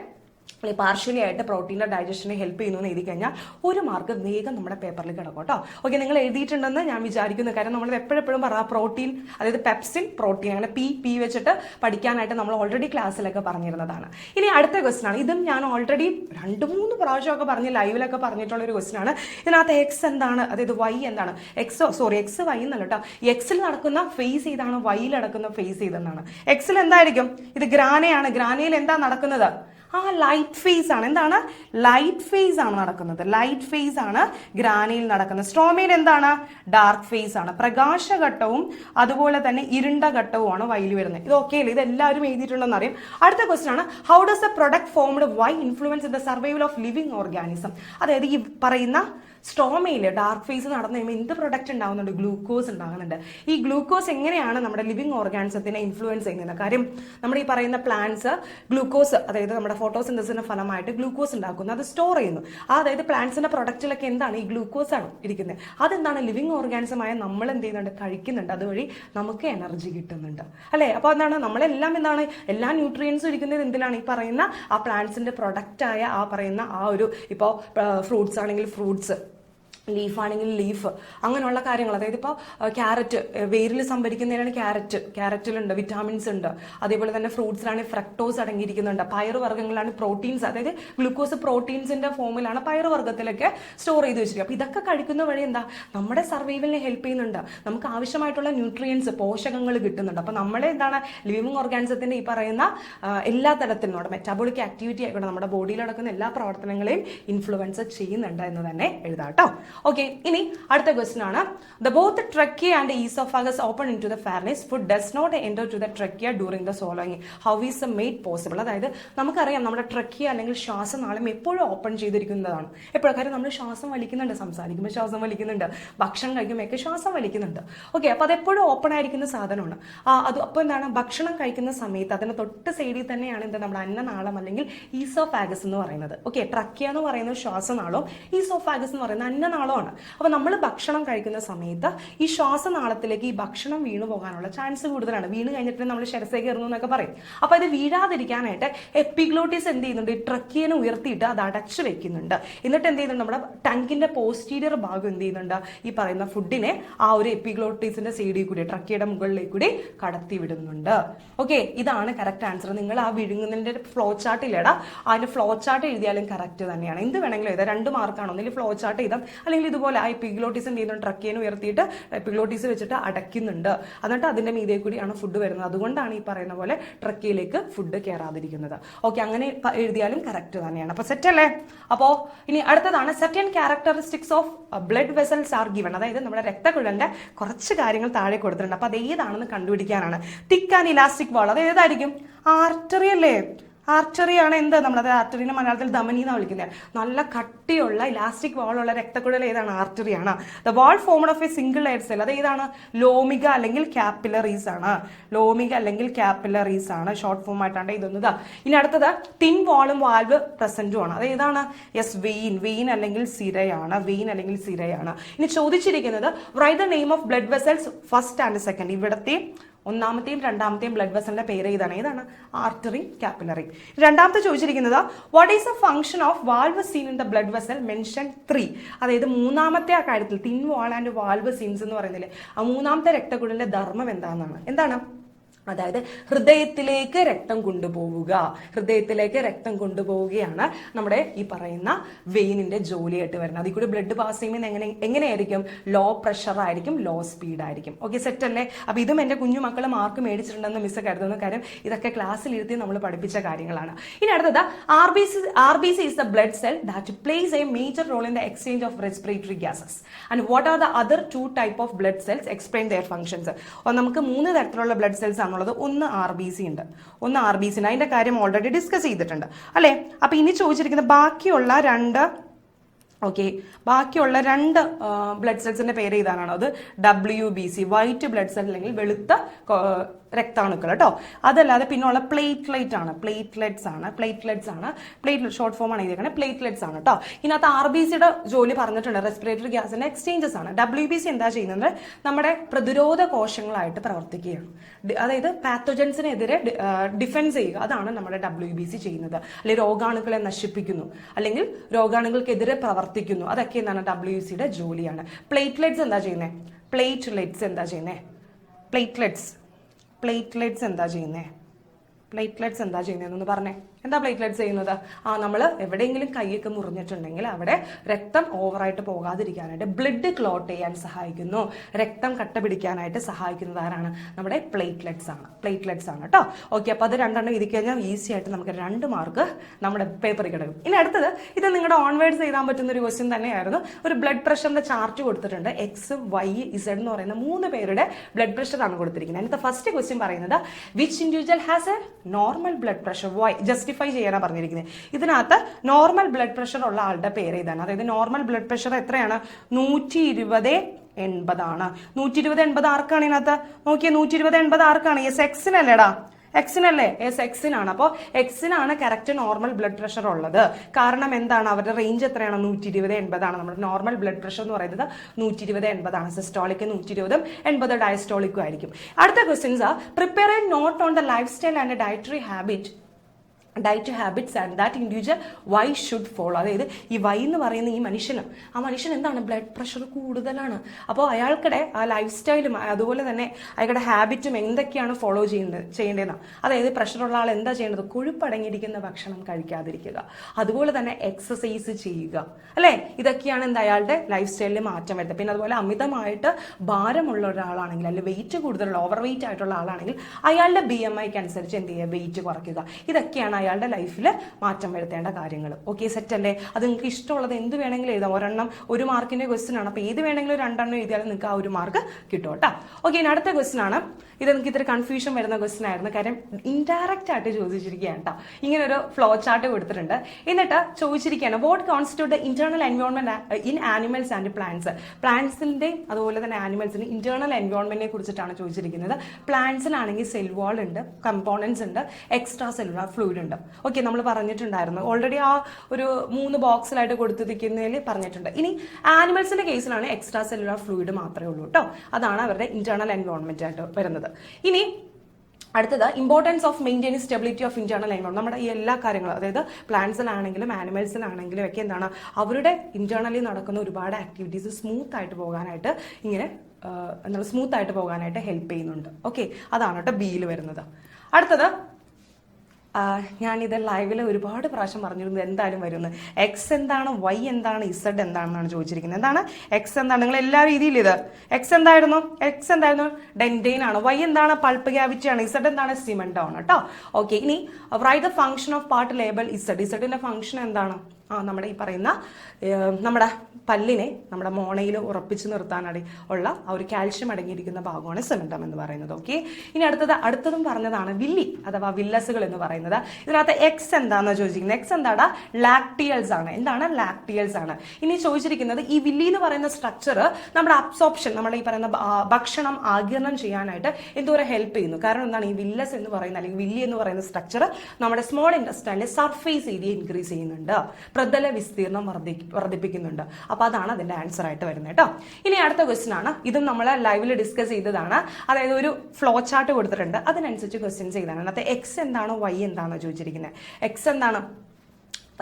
പാർഷ്യലി ആയിട്ട് പ്രോട്ടീന്റെ ഡൈജഷനെ ഹെൽപ്പ് ചെയ്യുന്നു എന്ന് എഴുതി കഴിഞ്ഞാൽ ഒരു മാർക്ക് വേഗം നമ്മുടെ പേപ്പറിൽ കിടക്കും കേട്ടോ. ഓക്കെ നിങ്ങൾ എഴുതിയിട്ടുണ്ടെന്ന് ഞാൻ വിചാരിക്കുന്നു. കാരണം നമ്മൾ എപ്പോഴെപ്പോഴും പറയാം പ്രോട്ടീൻ അതായത് പെപ്സിൻ പ്രോട്ടീൻ അങ്ങനെ പി പി വെച്ചിട്ട് പഠിക്കാനായിട്ട് നമ്മൾ ഓൾറെഡി ക്ലാസ്സിലൊക്കെ പറഞ്ഞിരുന്നതാണ്. ഇനി അടുത്ത ക്വസ്റ്റൻ ആണ്. ഇതും ഞാൻ ഓൾറെഡി രണ്ട് മൂന്ന് പ്രാവശ്യമൊക്കെ പറഞ്ഞ് ലൈവിലൊക്കെ പറഞ്ഞിട്ടുള്ള ഒരു ക്വസ്റ്റൻ ആണ്. ഇതിനകത്ത് എക്സ് എന്താണ്? അതായത് വൈ എന്താണ്? എക്സ് സോറി എക്സ് വൈ എന്നല്ല കേട്ടോ. എക്സിൽ നടക്കുന്ന ഫേസ് ചെയ്താണ് വൈയിൽ നടക്കുന്ന ഫേസ് ചെയ്തെന്നാണ് എക്സിൽ എന്തായിരിക്കും? ഇത് ഗ്രാനയാണ്. ഗ്രാനയിൽ എന്താ നടക്കുന്നത്? ആ ലൈറ്റ് ഫേസ് ആണ്. എന്താണ്? ലൈറ്റ് ഫേസ് ആണ് നടക്കുന്നത്. ലൈറ്റ് ഫേസ് ആണ് ഗ്രാനയിൽ നടക്കുന്നത്. സ്ട്രോമയിൽ എന്താണ്? ഡാർക്ക് ഫേസ് ആണ്. പ്രകാശഘട്ടവും അതുപോലെ തന്നെ ഇരുണ്ട ഘട്ടവുമാണ് വൈൽ വരുന്നത്. ഇത് ഓക്കെ അല്ലേ? ഇത് എല്ലാവരും എഴുതിയിട്ടുണ്ടെന്ന് അറിയാം. അടുത്ത ക്വസ്റ്റൻ ആണ്. How does a product formed Y influence in the survival of living organism അതായത് ഈ പറയുന്ന സ്ട്രോമയിൽ ഡാർക്ക് ഫേസ് നടന്നു കഴിയുമ്പോൾ എന്ത് പ്രൊഡക്റ്റ് ഉണ്ടാകുന്നുണ്ട് ഗ്ലൂക്കോസ് ഉണ്ടാകുന്നുണ്ട്. ഈ ഗ്ലൂക്കോസ് എങ്ങനെയാണ് നമ്മുടെ ലിവിങ് ഓർഗാനിസത്തിനെ ഇൻഫ്ലുവൻസ് ചെയ്യുന്നത്? കാര്യം നമ്മുടെ ഈ പറയുന്ന പ്ലാന്റ്സ് ഗ്ലൂക്കോസ് അതായത് നമ്മുടെ ഫോട്ടോസിന്തസിന്റെ ഫലമായിട്ട് ഗ്ലൂക്കോസ് ഉണ്ടാക്കുന്നു. അത് സ്റ്റോർ ചെയ്യുന്നു. അതായത് പ്ലാന്റ്സിന്റെ പ്രൊഡക്റ്റിലൊക്കെ എന്താണ് ഈ ഗ്ലൂക്കോസ് ആണ് ഇരിക്കുന്നത്. അതെന്താണ് ലിവിങ് ഓർഗാനിസമായ നമ്മൾ എന്ത് ചെയ്യുന്നുണ്ട്? കഴിക്കുന്നുണ്ട്. അതുവഴി നമുക്ക് എനർജി കിട്ടുന്നുണ്ട്. അല്ലേ? അപ്പോൾ എന്താണ്? നമ്മളെല്ലാം എന്താണ്? എല്ലാ ന്യൂട്രിയൻസും ഇരിക്കുന്നത് എന്തിലാണ്? ഈ പറയുന്ന ആ പ്ലാന്റ്സിന്റെ പ്രൊഡക്റ്റായ ആ പറയുന്ന ആ ഒരു ഇപ്പോൾ ഫ്രൂട്ട്സ് ആണെങ്കിൽ ഫ്രൂട്ട്സ് ലീഫ് ആണെങ്കിൽ ലീഫ്. അങ്ങനെയുള്ള കാര്യങ്ങൾ. അതായത് ഇപ്പോൾ ക്യാരറ്റ് വേരിൽ സംഭരിക്കുന്നതിനാണ് ക്യാരറ്റ്. ക്യാരറ്റിലുണ്ട് വിറ്റാമിൻസ് ഉണ്ട് അതേപോലെ തന്നെ ഫ്രൂട്ട്സിലാണ് ഫ്രക്ടോസ് അടങ്ങിയിരിക്കുന്നുണ്ട്. പയറുവർഗങ്ങളാണ് പ്രോട്ടീൻസ് അതായത് ഗ്ലൂക്കോസ് പ്രോട്ടീൻസിന്റെ ഫോമിലാണ് പയറുവർഗത്തിലൊക്കെ സ്റ്റോർ ചെയ്ത് വെച്ചിരിക്കുക അപ്പോൾ ഇതൊക്കെ കഴിക്കുന്ന വഴി എന്താ? നമ്മുടെ സർവൈവലിനെ ഹെൽപ്പ് ചെയ്യുന്നുണ്ട്. നമുക്ക് ആവശ്യമായിട്ടുള്ള ന്യൂട്രിയൻസ് പോഷകങ്ങൾ കിട്ടുന്നുണ്ട്. അപ്പോൾ നമ്മളെ എന്താണ്? ലിവിങ് ഓർഗാനിസത്തിന്റെ ഈ പറയുന്ന എല്ലാ തരത്തിലും നമ്മുടെ മെറ്റാബോളിക് ആക്ടിവിറ്റി ആയിക്കോട്ടെ നമ്മുടെ ബോഡിയിൽ നടക്കുന്ന എല്ലാ പ്രവർത്തനങ്ങളെയും ഇൻഫ്ലുവൻസ് ചെയ്യുന്നുണ്ട് എന്ന് തന്നെ എഴുതാം കേട്ടോ. ഓക്കെ ഇനി അടുത്ത ക്വസ്റ്റൻ ആണ്. The both trachea and oesophagus open into the pharynx food does not enter to the trachea during the swallowing how is a made possible അതായത് നമുക്കറിയാം നമ്മുടെ ട്രക്കിയ അല്ലെങ്കിൽ ശ്വാസനാളം എപ്പോഴും ഓപ്പൺ ചെയ്തിരിക്കുന്നതാണ്. എപ്പോഴും കാര്യം നമ്മൾ ശ്വാസം വലിക്കുന്നുണ്ട്? സംസാരിക്കുമ്പോൾ ശ്വാസം വലിക്കുന്നുണ്ട്. ഭക്ഷണം കഴിക്കുമ്പോഴൊക്കെ ശ്വാസം വലിക്കുന്നുണ്ട്. ഓക്കെ അപ്പോൾ അതെപ്പോഴും ഓപ്പൺ ആയിരിക്കുന്ന സാധനമാണ്. അത് അപ്പോൾ എന്താണ്? ഭക്ഷണം കഴിക്കുന്ന സമയത്ത് അതിന് തൊട്ട് സൈഡിൽ തന്നെയാണ് എന്താ നമ്മുടെ അന്നനാളം അല്ലെങ്കിൽ ഈസോഫാഗസ് എന്ന് പറയുന്നത്. ഓക്കെ ട്രക്കിയ എന്ന് പറയുന്ന ശ്വാസനാളവും ഈസോഫാഗസ് എന്ന് പറയുന്നത് അന്നനാളമാണ് അപ്പോൾ നമ്മൾ ഭക്ഷണം കഴിക്കുന്ന സമയത്ത് ഈ ശ്വാസനാളത്തിലേക്ക് ഈ ഭക്ഷണം വീണു പോകാനുള്ള ചാൻസ് കൂടുതലാണ്. വീണ് കഴിഞ്ഞിട്ട് നമ്മൾ ശരസേ കയറുന്നു എന്നൊക്കെ പറയും. അപ്പോൾ ഇത് വീഴാതിരിക്കാനായിട്ട് എപ്പിഗ്ലോട്ടീസ് എന്ത് ചെയ്യുന്നുണ്ട്? ഈ ട്രക്കിയനെ ഉയർത്തിയിട്ട് അത് അടച്ചു വെക്കുന്നുണ്ട്. എന്നിട്ട് എന്ത് ചെയ്യുന്നുണ്ട്? നമ്മുടെ ടങ്കിന്റെ പോസ്റ്റീരിയർ ഭാഗം എന്ത് ചെയ്യുന്നുണ്ട്? ഈ പറയുന്ന ഫുഡിനെ ആ ഒരു എപ്പിഗ്ലോട്ടീസിന്റെ സൈഡിൽ കൂടി ട്രക്കിയുടെ മുകളിലേക്ക് കൂടി കടത്തി വിടുന്നുണ്ട്. ഓക്കെ ഇതാണ് കറക്റ്റ് ആൻസർ നിങ്ങൾ ആ വിഴുങ്ങുന്നതിന്റെ ഫ്ലോ ചാർട്ട് ഇല്ലടാ. അതിന്റെ ഫ്ലോ ചാർട്ട് എഴുതിയാലും കറക്റ്റ് തന്നെയാണ്. എന്ത് വേണമെങ്കിലും എഴുതാം. രണ്ട് മാർക്കാണോ ഒന്നിൽ ഫ്ലോ ചാർട്ട് എഴുതാം. ഇതുപോലെ ആ പിഗ്ലോട്ടീസ് എന്ത് ചെയ്യുന്നുണ്ട് ട്രക്കിയനെ ഉയർത്തിയിട്ട് പിഗ്ലോട്ടീസ് വെച്ചിട്ട് അടയ്ക്കുന്നുണ്ട്. എന്നിട്ട് അതിന്റെ മീതെ കൂടിയാണ് ഫുഡ് വരുന്നത്. അതുകൊണ്ടാണ് ഈ പറയുന്ന പോലെ ട്രക്കിയിലേക്ക് ഫുഡ് കയറാതിരിക്കുന്നത് ഓക്കെ അങ്ങനെ എഴുതിയാലും കറക്റ്റ് തന്നെയാണ്. അപ്പൊ സെറ്റ് അല്ലേ? അപ്പോ ഇനി അടുത്തതാണ് certain characteristics of blood vessels are given അതായത് നമ്മുടെ രക്തക്കുഴലിന്റെ കുറച്ച് കാര്യങ്ങൾ താഴെ കൊടുത്തിട്ടുണ്ട്. അപ്പൊ അത് ഏതാണെന്ന് കണ്ടുപിടിക്കാനാണ്. തിക്ക് ആൻഡ് ഇലാസ്റ്റിക് വാൾ അത് ഏതായിരിക്കും? ആർട്ടറി അല്ലേ? ആർട്ടറി ആണ് എന്ത് നമ്മളത് ആർട്ടറിനെ മലയാളത്തിൽ ധമനി എന്നാണ് വിളിക്കുന്നത്. നല്ല കട്ടിയുള്ള ഇലാസ്റ്റിക് വാളുള്ള രക്തക്കുഴൽ ഏതാണ്? ആർട്ടറിയാണ് the wall formed of a single layer cell അത് ഏതാണ്? ലോമിക അല്ലെങ്കിൽ കാപ്പിലറീസ് ആണ്. ലോമിക അല്ലെങ്കിൽ കാപ്പിലറീസ് ആണ്. ഷോർട്ട് ഫോം ആയിട്ടാണ് ഇതൊന്നത് ഇനി അടുത്തത് തിൻ വാളും വാൽവ് പ്രസന്റും ആണ്. അത് ഏതാണ്? യെസ് വെയിൻ വെയിൻ അല്ലെങ്കിൽ സിരയാണ്. വെയിൻ അല്ലെങ്കിൽ സിരയാണ്. ഇനി ചോദിച്ചിരിക്കുന്നത് write the name of blood vessels first and second ഇവിടത്തെ ഒന്നാമത്തെയും രണ്ടാമത്തെയും ബ്ലഡ് വെസലിന്റെ പേര് ഏതാണ്? ഏതാണ്? ആർട്ടറി കാപ്പിലറി രണ്ടാമത്തെ ചോദിച്ചിരിക്കുന്നത് what is a function of valve seen in the blood vessel mention three അതായത് മൂന്നാമത്തെ ആ കാര്യത്തിൽ thin wall and valve scenes എന്ന് പറയുന്നില്ലേ ആ മൂന്നാമത്തെ രക്തക്കുഴലിന്റെ ധർമ്മം എന്താണെന്നാണ്. എന്താണ്? അതായത് ഹൃദയത്തിലേക്ക് രക്തം കൊണ്ടുപോവുക. ഹൃദയത്തിലേക്ക് രക്തം കൊണ്ടുപോവുകയാണ് നമ്മുടെ ഈ പറയുന്ന വെയിനിന്റെ ജോലിയായിട്ട് വരുന്നത്. അതിൽ കൂടി ബ്ലഡ് പാസ് ചെയ്യുമ്പോൾ എങ്ങനെ എങ്ങനെയായിരിക്കും? ലോ പ്രഷർ ആയിരിക്കും ലോ സ്പീഡ് ആയിരിക്കും. ഓക്കെ സെറ്റ് അല്ലേ? അപ്പൊ ഇതും എന്റെ കുഞ്ഞു മക്കൾ മാർക്ക് മേടിച്ചിട്ടുണ്ടെന്ന് മിസ് കരുതുന്ന കാര്യം ഇതൊക്കെ ക്ലാസ്സിൽ ഇരുത്തി നമ്മൾ പഠിപ്പിച്ച കാര്യങ്ങളാണ്. ഇനി അടുത്തത് R B C R B C is the blood cell that plays a major role in the exchange of respiratory gases and what are the other two type of blood cells explain their functions നമുക്ക് മൂന്ന് തരത്തിലുള്ള blood cells ആണുള്ളത് ഒന്ന് R B C ഉണ്ട്. ഒന്ന് R B C അതിന്റെ കാര്യം already discuss ചെയ്തിട്ടുണ്ട്. അല്ലേ? അപ്പോൾ ഇനി ചോദിച്ചിരിക്കുന്ന ബാക്കിയുള്ള രണ്ട് ഓക്കെ ബാക്കിയുള്ള രണ്ട് ബ്ലഡ് സെൽസിന്റെ പേര് ഏതാണോ അത് W B C white blood cell അല്ലെങ്കിൽ വെളുത്ത രക്താണുക്കൾ കേട്ടോ. അതല്ലാതെ പിന്നെ ഉള്ള പ്ലേറ്റ്ലൈറ്റ് ആണ്. പ്ലേറ്റ്ലെറ്റ്സ് ആണ്. പ്ലേറ്റ്ലെറ്റ്സ് ആണ്. പ്ലേറ്റ് ഷോർട്ട് ഫോം ആണ് എഴുതിയേക്കുന്നത് പ്ലേറ്റ്ലെറ്റ്സ് ആണ് കേട്ടോ ഇതിനകത്ത് ആർ ബി സിയുടെ ജോലി പറഞ്ഞിട്ടുണ്ട്. റെസ്പിറേറ്ററി ഗ്യാസിന്റെ എക്സ്ചേഞ്ചസ് ആണ്. ഡബ്ല്യു ബി സി എന്താ ചെയ്യുന്നത്? നമ്മുടെ പ്രതിരോധ കോശങ്ങളായിട്ട് പ്രവർത്തിക്കുകയാണ്. അതായത് പാത്തോജൻസിനെതിരെ ഡിഫെൻസ് ചെയ്യുക. അതാണ് നമ്മുടെ ഡബ്ല്യു ബി സി ചെയ്യുന്നത്. അല്ലെങ്കിൽ രോഗാണുക്കളെ നശിപ്പിക്കുന്നു. അല്ലെങ്കിൽ രോഗാണുക്കൾക്കെതിരെ പ്രവർത്തിക്കുന്നു. അതൊക്കെ എന്താണ്? ഡബ്ല്യു സിയുടെ ജോലിയാണ്. പ്ലേറ്റ്ലെറ്റ്സ് എന്താ ചെയ്യുന്നത് പ്ലേറ്റ്ലെറ്റ്സ് എന്താ ചെയ്യുന്നത് പ്ലേറ്റ്ലെറ്റ്സ് പ്ലേറ്റ്ലെറ്റ്സ് എന്താ ചെയ്യുന്നത് പ്ലേറ്റ്ലെറ്റ്സ് എന്താ ചെയ്യുന്നതെന്നൊന്ന് പറഞ്ഞേ. എന്താ പ്ലേറ്റ്ലെറ്റ്സ് ചെയ്യുന്നത്? ആ നമ്മൾ എവിടെയെങ്കിലും കൈയൊക്കെ മുറിഞ്ഞിട്ടുണ്ടെങ്കിൽ അവിടെ രക്തം ഓവറായിട്ട് പോകാതിരിക്കാനായിട്ട് ബ്ലഡ് ക്ലോട്ട് ചെയ്യാൻ സഹായിക്കുന്നു. രക്തം കട്ട പിടിക്കാനായിട്ട് സഹായിക്കുന്നത് ആരാണ്? നമ്മുടെ പ്ലേറ്റ്ലെറ്റ്സ് ആണ്. പ്ലേറ്റ്ലെറ്റ്സ് ആണ് കേട്ടോ ഓക്കെ അപ്പോൾ അത് രണ്ടെണ്ണം ഇരിക്കുക കഴിഞ്ഞാൽ ഈസി ആയിട്ട് നമുക്ക് രണ്ട് മാർക്ക് നമ്മുടെ പേപ്പറിൽ കിടക്കും. ഇനി അടുത്തത് ഇത് നിങ്ങളുടെ ഓൺവേഡ്സ് ചെയ്യാൻ പറ്റുന്ന ഒരു ക്വസ്റ്റ്യൻ തന്നെയായിരുന്നു. ഒരു ബ്ലഡ് പ്രഷറിന്റെ ചാർട്ട് കൊടുത്തിട്ടുണ്ട്. എക്സ് വൈ ഇസഡ് എന്ന് പറയുന്ന മൂന്ന് പേരുടെ ബ്ലഡ് പ്രഷർ ആണ് കൊടുത്തിരിക്കുന്നത്. അതിനകത്ത് ഫസ്റ്റ് ക്വസ്റ്റ്യൻ പറയുന്നത് which individual has a normal blood pressure Y justify ചെയ്യാനാണ് പറഞ്ഞിരിക്കുന്നത് ഇതിനകത്ത് നോർമൽ ബ്ലഡ് പ്രഷർ ഉള്ള ആളുടെ പേര് ഇതാണ്. അതായത് നോർമൽ ബ്ലഡ് പ്രഷർ എത്രയാണ്? നൂറ്റി ഇരുപത് എൺപതാണ്. നൂറ്റി ഇരുപത് എൺപത് ആർക്കാണ് ഇതിനകത്ത്? നോക്കിയേ നൂറ്റി ഇരുപത് എൺപത് ആർക്കാണ്? എസ് എക്സിനല്ലേടാ എക്സിനല്ലേ എസ് എക്സിനാണ് അപ്പോൾ എക്സിനാണ് കറക്റ്റ് നോർമൽ ബ്ലഡ് പ്രഷർ ഉള്ളത്. കാരണം എന്താണ്? അവരുടെ റേഞ്ച് എത്രയാണ്? നൂറ്റി ഇരുപത് എൺപതാണ്. നമ്മുടെ നോർമൽ ബ്ലഡ് പ്രഷർ എന്ന് പറയുന്നത് നൂറ്റി ഇരുപത് എൺപതാണ്. സിസ്റ്റോളിക്ക് നൂറ്റി ഇരുപതും എൺപത് ഡയസ്റ്റോളിക്കും ആയിരിക്കും. അടുത്ത questions prepare note on the lifestyle and dietary habit diet habits and that individual Y should follow അതായത് ഈ വൈ എന്ന് പറയുന്ന ഈ മനുഷ്യന് ആ മനുഷ്യൻ എന്താണ്? ബ്ലഡ് പ്രഷർ കൂടുതലാണ്. അപ്പോൾ അയാൾക്കിടെ ആ ലൈഫ് സ്റ്റൈലും അതുപോലെ തന്നെ അയാളുടെ ഹാബിറ്റും എന്തൊക്കെയാണ് ഫോളോ ചെയ്യേണ്ടത് ചെയ്യേണ്ടതെന്ന്? അതായത് പ്രഷറുള്ള ആൾ എന്താ ചെയ്യേണ്ടത്? കൊഴുപ്പടങ്ങിയിരിക്കുന്ന ഭക്ഷണം കഴിക്കാതിരിക്കുക. അതുപോലെ തന്നെ എക്സസൈസ് ചെയ്യുക. അല്ലേ? ഇതൊക്കെയാണ് എന്താ അയാളുടെ ലൈഫ് സ്റ്റൈലിൽ മാറ്റം വരുന്നത്. പിന്നെ അതുപോലെ അമിതമായിട്ട് ഭാരമുള്ള ഒരാളാണെങ്കിൽ അല്ലെങ്കിൽ വെയിറ്റ് കൂടുതലുള്ള ഓവർ വെയിറ്റ് ആയിട്ടുള്ള ആളാണെങ്കിൽ അയാളുടെ ബി എം ഐക്ക് അനുസരിച്ച് എന്ത് ചെയ്യുക? വെയിറ്റ് കുറയ്ക്കുക. ഇതൊക്കെയാണ് അയാളുടെ ലൈഫിൽ മാറ്റം വരുത്തേണ്ട കാര്യങ്ങൾ. ഓക്കെ സെറ്റ് അല്ലേ? അത് നിങ്ങൾക്ക് ഇഷ്ടമുള്ളത് എന്ത് വേണമെങ്കിലും എഴുതാം. ഒരെണ്ണം ഒരു മാർക്കിന്റെ ക്വസ്റ്റ്യൻ ആണ്. അപ്പോൾ ഏത് വേണമെങ്കിലും രണ്ടെണ്ണം എഴുതിയാലും നിങ്ങൾക്ക് ആ ഒരു മാർക്ക് കിട്ടും കേട്ടോ. ഓക്കെ ഇനി അടുത്ത ക്വസ്റ്റ്യൻ ആണ്. ഇത് ഇത്തിരി കൺഫ്യൂഷൻ വരുന്ന ക്വസ്റ്റൻ ആയിരുന്നു. കാര്യം ഇൻഡയറക്റ്റ് ആയിട്ട് ചോദിച്ചിരിക്കുകയാണ് കേട്ടോ ഇങ്ങനെ ഒരു ഫ്ലോ ചാർട്ട് കൊടുത്തിട്ടുണ്ട്. എന്നിട്ട് ചോദിച്ചിരിക്കുകയാണ് what constitute the internal environment in animals and plants പ്ലാന്റ്സിന്റെയും അതുപോലെ തന്നെ ആനിമൽസിന്റെ ഇന്റേണൽ എൻവയോൺമെന്റിനെ കുറിച്ചിട്ടാണ് ചോദിച്ചിരിക്കുന്നത്. പ്ലാന്റ്സിലാണെങ്കിൽ സെൽ വാൾ ഉണ്ട് കമ്പോണൻസ് ഉണ്ട് എക്സ്ട്രാ സെല്ലുലാർ ഫ്ലൂയിഡ് ഉണ്ട്. ഓക്കെ നമ്മൾ പറഞ്ഞിട്ടുണ്ടായിരുന്നു. ഓൾറെഡി ആ ഒരു മൂന്ന് ബോക്സിലായിട്ട് കൊടുത്തിരിക്കുന്നതിൽ പറഞ്ഞിട്ടുണ്ട്. ഇനി ആനിമൽസിന്റെ കേസിലാണ് എക്സ്ട്രാ സെല്ലുലാർ ഫ്ലൂയിഡ് മാത്രമേ ഉള്ളൂ കേട്ടോ അതാണ് അവരുടെ ഇന്റേണൽ എൻവയോൺമെന്റ് ആയിട്ട് വരുന്നത്. ഇനി അടുത്തത് importance of maintain stability of internal environment നമ്മുടെ ഈ എല്ലാ കാര്യങ്ങളും അതായത് പ്ലാന്റ്സിലാണെങ്കിലും ആനിമൽസിലാണെങ്കിലും ഒക്കെ എന്താണ് അവരുടെ ഇന്റേണലി നടക്കുന്ന ഒരുപാട് ആക്ടിവിറ്റീസ് സ്മൂത്ത് ആയിട്ട് പോകാനായിട്ട് ഇങ്ങനെ എന്താണ് സ്മൂത്ത് ആയിട്ട് പോകാനായിട്ട് ഹെൽപ്പ് ചെയ്യുന്നുണ്ട്. ഓക്കെ അതാണ് കേട്ടോ ബിയിൽ വരുന്നത്. അടുത്തത് ഞാനിത് ലൈവിൽ ഒരുപാട് പ്രാവശ്യം പറഞ്ഞിരുന്നു എന്തായാലും വരുമെന്ന് എക്സ് എന്താണ് വൈ എന്താണ് ഇസഡ് എന്താണെന്നാണ് ചോദിച്ചിരിക്കുന്നത്. എന്താണ്? എക്സ് എന്താണ്? നിങ്ങൾ എല്ലാ രീതിയിലും ഇത്. എക്സ് എന്തായിരുന്നു? എക്സ് എന്തായിരുന്നു? ഡെൻഡെയിൻ ആണ് വൈ എന്താണ്? പൾപ്പ് ക്യാവിറ്റി ആണ് ഇസഡ് എന്താണ്? സിമെന്റ് ആണ് കേട്ടോ ഓക്കെ ഇനി write the function of part label Z ഇസഡിന്റെ function എന്താണ്? നമ്മുടെ ഈ പറയുന്ന നമ്മുടെ പല്ലിനെ നമ്മുടെ മോണയിൽ ഉറപ്പിച്ച് നിർത്താനടി ഉള്ള ആ ഒരു കാൽഷ്യം അടങ്ങിയിരിക്കുന്ന ഭാഗമാണ് സിമെന്റം എന്ന് പറയുന്നത് ഓക്കെ ഇനി അടുത്തത് അടുത്തതും പറഞ്ഞതാണ് വില്ലി അഥവാ വില്ലസുകൾ എന്ന് പറയുന്നത്. ഇതിനകത്ത് എക്സ് എന്താണെന്ന് ചോദിച്ചിരിക്കുന്നത്? എക്സ് എന്താണ് ലാക്ടിയൽസ് ആണ്. എന്താണ് ലാക്ടിയൽസ് ആണ്? ഇനി ചോദിച്ചിരിക്കുന്നത് ഈ വില്ലി എന്ന് പറയുന്ന സ്ട്രക്ചർ നമ്മുടെ അബ്സോപ്ഷൻ നമ്മുടെ ഈ പറയുന്ന ഭക്ഷണം ആകിരണം ചെയ്യാനായിട്ട് എന്തോരം ഹെൽപ്പ് ചെയ്യുന്നു? കാരണം എന്താണ്? ഈ വില്ലസ് എന്ന് പറയുന്ന അല്ലെങ്കിൽ വില്ലി എന്ന് പറയുന്ന സ്ട്രക്ചർ നമ്മുടെ സ്മോൾ ഇൻഡസ്ട്രീനിലെ സർഫേസ് ഏരിയ ഇൻക്രീസ് ചെയ്യുന്നുണ്ട്. പ്രതല വിസ്തീർണം വർദ്ധി വർദ്ധിപ്പിക്കുന്നുണ്ട്. അപ്പോൾ അതാണ് അതിന്റെ ആൻസർ ആയിട്ട് വരുന്നത് കേട്ടോ. ഇനി അടുത്ത ക്വസ്റ്റ്യൻ ആണ്. ഇതും നമ്മൾ ലൈവിൽ ഡിസ്കസ് ചെയ്തതാണ്. അതായത് ഒരു ഫ്ലോ ചാർട്ട് കൊടുത്തിട്ടുണ്ട്. അതിനനുസരിച്ച് ക്വസ്റ്റ്യൻസ് ചെയ്താണ്. അതിനകത്ത് എക്സ് എന്താണ് വൈ എന്താണോ ചോദിച്ചിരിക്കുന്നത്. എക്സ് എന്താണ്?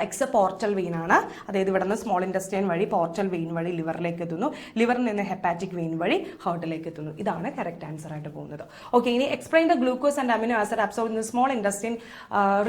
എക്സ് പോർട്ടൽ വെയിൻ ആണ്. അതായത് ഇവിടെ നിന്ന് സ്മോൾ ഇൻഡസ്ട്രിയൻ വഴി പോർട്ടൽ വെയിൻ വഴി ലിവറിലേക്ക് എത്തുന്നു. ലിവറിൽ നിന്ന് ഹെപ്പാറ്റിക് വെയിൻ വഴി ഹാർട്ടിലേക്ക് എത്തുന്നു. ഇതാണ് കറക്റ്റ് ആൻസർ ആയിട്ട് പോകുന്നത്. ഓക്കെ ഇനി explain the glucose and amino acid absorb in small intestine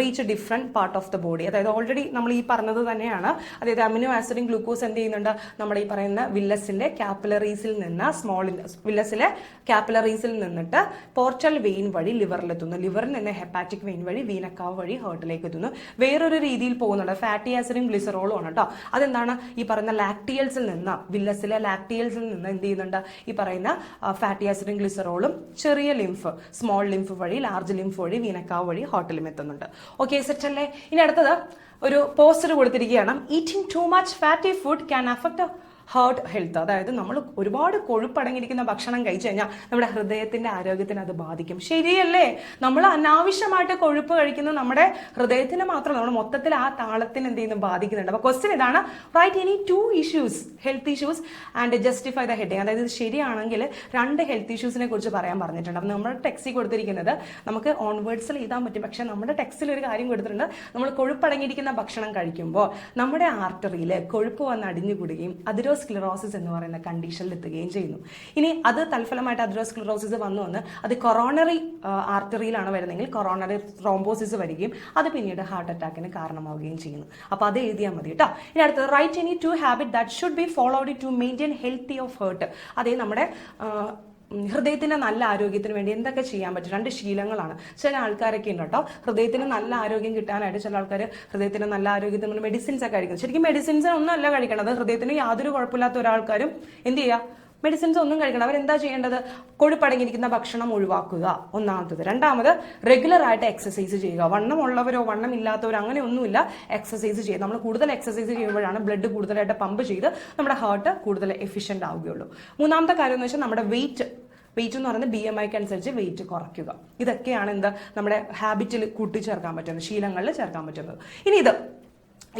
reach different part of the body അതായത് ഓൾറെഡി നമ്മൾ ഈ പറഞ്ഞത് തന്നെയാണ്. അതായത് അമിനോ ആസിഡും ഗ്ലൂക്കോസ് എന്ത് ചെയ്യുന്നുണ്ട്? നമ്മുടെ ഈ പറയുന്ന വില്ലസിന്റെ ക്യാപ്പിലറീസിൽ നിന്ന് സ്മോൾ വില്ലസിലെ ക്യാപ്പിലറീസിൽ നിന്നിട്ട് പോർട്ടൽ വെയിൻ വഴി ലിവറിലെത്തുന്നു ലിവറിൽ നിന്ന് ഹെപ്പാറ്റിക് വെയിൻ വഴി വീനക്കാവ് വഴി ഹാർട്ടിലേക്ക് എത്തുന്നു. വേറൊരു രീതിയിൽ പോകുന്നുണ്ട്. ഫാറ്റി ആസിഡും ഗ്ലിസറോളും ആണ് കേട്ടോ അതെന്താണ്? ഈ പറയുന്ന ലാക്ടിയൽസിൽ നിന്ന് വില്ലസിലെ ലാക്ടിയൽസിൽ നിന്ന് എന്ത് ചെയ്യുന്നുണ്ട്? ഈ പറയുന്ന ഫാറ്റി ആസിഡും ഗ്ലിസറോളും ചെറിയ ലിംഫ് സ്മോൾ ലിംഫ് വഴി ലാർജ് ലിംഫ് വഴി വീനക്കാവ് വഴി ഹോട്ടലും എത്തുന്നുണ്ട്. ഓക്കെ സെറ്റ് അല്ലേ? ഇനി അടുത്തത് ഒരു പോസ്റ്റർ കൊടുത്തിരിക്കുകയാണ്. Eating too much fatty food can affect heart health അതായത് നമ്മൾ ഒരുപാട് കൊഴുപ്പടങ്ങിയിരിക്കുന്ന ഭക്ഷണം കഴിച്ചു കഴിഞ്ഞാൽ നമ്മുടെ ഹൃദയത്തിന്റെ ആരോഗ്യത്തിന് അത് ബാധിക്കും. ശരിയല്ലേ? നമ്മൾ അനാവശ്യമായിട്ട് കൊഴുപ്പ് കഴിക്കുന്നത് നമ്മുടെ ഹൃദയത്തിന് മാത്രം നമ്മുടെ മൊത്തത്തിൽ ആ താളത്തിന് എന്ത് ചെയ്യുന്നു? ബാധിക്കുന്നുണ്ട്. അപ്പോൾ ക്വസ്റ്റ്യൻ ഇതാണ് write any two issues health issues and justify the heading അതായത് ഇത് ശരിയാണെങ്കിൽ രണ്ട് ഹെൽത്ത് ഇഷ്യൂസിനെ കുറിച്ച് പറയാൻ പറഞ്ഞിട്ടുണ്ട്. അപ്പം നമ്മുടെ ടെക്സ്റ്റിൽ കൊടുത്തിരിക്കുന്നത് നമുക്ക് ഓൺവേർഡ്സിൽ എഴുതാൻ പറ്റും. പക്ഷേ നമ്മുടെ ടെക്സ്റ്റിൽ ഒരു കാര്യം കൊടുത്തിട്ടുണ്ട്. നമ്മൾ കൊഴുപ്പടങ്ങിയിരിക്കുന്ന ഭക്ഷണം കഴിക്കുമ്പോൾ നമ്മുടെ ആർട്ടറിയിൽ കൊഴുപ്പ് വന്ന് അടിഞ്ഞുകൂടുകയും അതിരോസ്ക്ലിറോസിസ് എന്ന് പറയുന്ന കണ്ടീഷനിൽ എത്തുകയും ചെയ്യുന്നു. ഇനി അത് തൽഫലമായിട്ട് അതിരോസ്ക്ലിറോസിസ് വന്നു വന്ന് അത് കൊറോണറി ആർട്ടറിയിലാണ് വരുന്നതെങ്കിൽ കൊറോണറി ത്രോംബോസിസ് വരികയും അത് പിന്നീട് ഹാർട്ട് അറ്റാക്കിന് കാരണമാവുകയും ചെയ്യുന്നു. അപ്പോൾ അത് എഴുതിയാൽ മതി കേട്ടോ. ഇനി അടുത്തത് write any two habit that should be followed to maintain healthy of heart അതേ നമ്മുടെ ഹൃദയത്തിന്റെ നല്ല ആരോഗ്യത്തിന് വേണ്ടി എന്തൊക്കെ ചെയ്യാൻ പറ്റും? രണ്ട് ശീലങ്ങളാണ്. ചില ആൾക്കാരൊക്കെ ഉണ്ട് കേട്ടോ. ഹൃദയത്തിന് നല്ല ആരോഗ്യം കിട്ടാനായിട്ട് ചില ആൾക്കാർ ഹൃദയത്തിന് നല്ല ആരോഗ്യത്തിന് വേണ്ടി മെഡിസിൻസ് ഒക്കെ കഴിക്കുന്നത് ശരിക്കും മെഡിസിൻസ് ഒന്നും അല്ല കഴിക്കണത്. ഹൃദയത്തിന് യാതൊരു കുഴപ്പമില്ലാത്ത ഒരാൾക്കാരും എന്ത് ചെയ്യുക മെഡിസിൻസ് ഒന്നും കഴിക്കണം അവരെന്താ ചെയ്യേണ്ടത്? കൊഴുപ്പടങ്ങിയിരിക്കുന്ന ഭക്ഷണം ഒഴിവാക്കുക. ഒന്നാമത്തത്. രണ്ടാമത് റെഗുലർ ആയിട്ട് എക്സസൈസ് ചെയ്യുക. വണ്ണം ഉള്ളവരോ വണ്ണം ഇല്ലാത്തവരോ അങ്ങനെ ഒന്നുമില്ല എക്സസൈസ് ചെയ്യുക. നമ്മൾ കൂടുതൽ എക്സസൈസ് ചെയ്യുമ്പോഴാണ് ബ്ലഡ് കൂടുതലായിട്ട് പമ്പ് ചെയ്ത് നമ്മുടെ ഹാർട്ട് കൂടുതൽ എഫിഷ്യന്റ് ആവുകയുള്ളൂ. മൂന്നാമത്തെ കാര്യം എന്ന് വെച്ചാൽ നമ്മുടെ വെയിറ്റ് വെയിറ്റ് എന്ന് പറയുന്നത് ബി എം ഐക്ക് അനുസരിച്ച് വെയിറ്റ് കുറയ്ക്കുക. ഇതൊക്കെയാണ് എന്താ നമ്മുടെ ഹാബിറ്റിൽ കൂട്ടിച്ചേർക്കാൻ പറ്റുന്നത് ശീലങ്ങളിൽ ചേർക്കാൻ പറ്റുന്നത്. ഇനി ഇത്